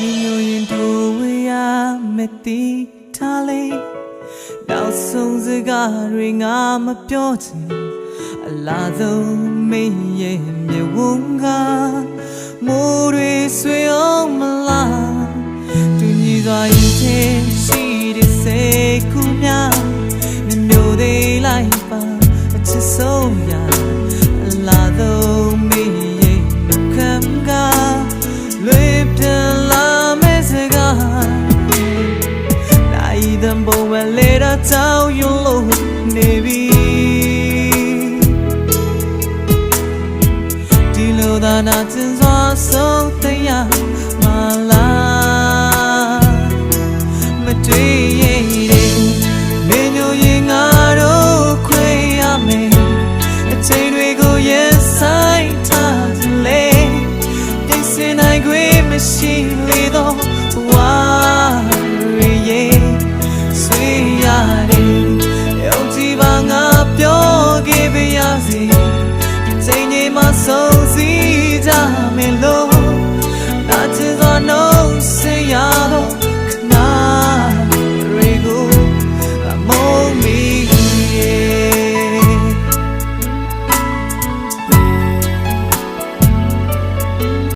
ညီညွတ်ရင်တို့ဝေးရမတိထားလေနောက်ဆုံးစကားတွေငါမပြောချင်အလားဆုံးမင်းရဲ့မြေဝုန်းကမိုးတွေဆွေအောင်မလားတူညီစွာရင်ထဲရှိ လေတာတောင်းယူလို့နေပြီဒီလိုသာနာကျင်စွာဆုံးတရားမလားမတွေ့ရတဲ့နေညိုရင်ငါတို့ခွေရမယ်အချိန်တွေကိုရင်ဆိုင်ထားလေပြင်ဆင်နိုင်ခွင့်မရှိလေတော့ ဆုံးစည်းကြမယ်လို့နာချင်စွာနှုတ်ဆက်ရတော့